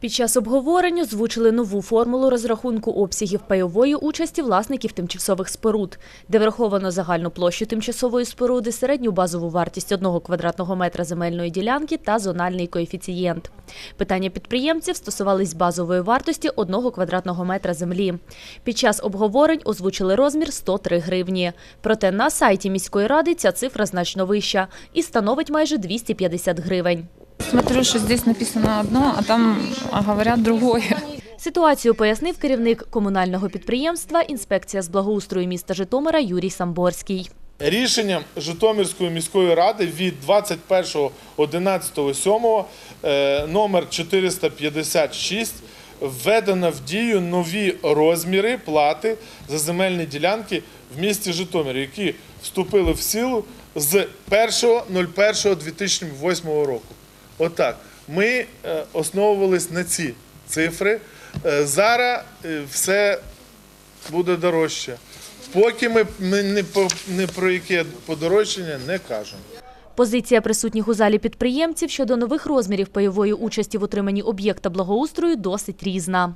Під час обговорень озвучили нову формулу розрахунку обсягів пайової участі власників тимчасових споруд, де враховано загальну площу тимчасової споруди, середню базову вартість одного квадратного метра земельної ділянки та зональний коефіцієнт. Питання підприємців стосувались базової вартості одного квадратного метра землі. Під час обговорень озвучили розмір 103 гривні. Проте на сайті міської ради ця цифра значно вища і становить майже 250 гривень. Смотрю, что здесь написано одно, а там а, говорят другое. Ситуацію пояснив керівник комунального підприємства Інспекція з благоустрою міста Житомира Юрій Самборський. Рішенням Житомирської міської ради від 21.11.07 е, номер 456 введено в дію нові розміри плати за земельні ділянки в місті Житомир, які вступили в силу з 1.01.2008 року. Отак. Ми е, основувались на ці цифри. Е, Зараз е, все буде дорожче. Поки ми, не, про яке подорожчання не кажемо. Позиція присутніх у залі підприємців щодо нових розмірів пайової участі в утриманні об'єкта благоустрою досить різна.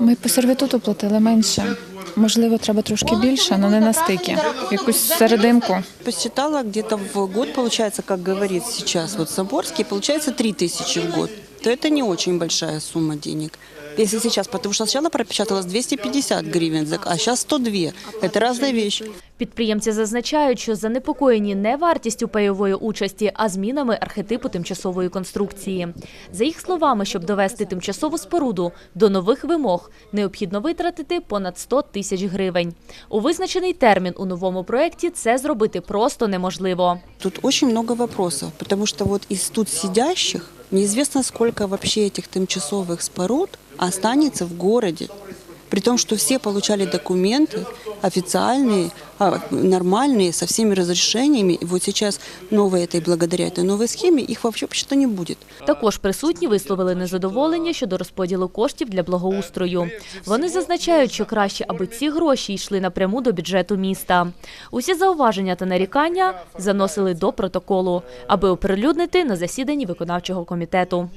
Ми по сервітуту платили менше. Можливо, треба трошки більше, але не на стики. Якусь серединку. Посчитала где-то в год, получается, как говорит сейчас вот Соборский, получается 3 тысячи в год. То это не очень большая сумма денег Если сейчас, потому что сначала пропечаталось 250 гривен, за- а сейчас 102. Это разная вещь. Підприємці зазначають, що занепокоєні не вартістю пайової участі, а змінами архетипу тимчасової конструкції. За їх словами, щоб довести тимчасову споруду до нових вимог, необхідно витратити понад 100 тисяч гривень. У визначений термін у новому проєкті це зробити просто неможливо. Тут очень много вопросов, потому что вот из тут сидящих неизвестно, сколько вообще этих тимчасовых споруд останется в городе. При том, что все получали документы официальные, а, нормальные, со всеми разрешениями. И вот сейчас новые этой, благодаря этой новой схеме, их вообще почти не будет. Також присутні висловили незадоволення щодо розподілу коштів для благоустрою. Вони зазначають, що краще, аби ці гроші йшли напряму до бюджету міста. Усі зауваження та нарікання заносили до протоколу, аби оприлюднити на засіданні виконавчого комітету.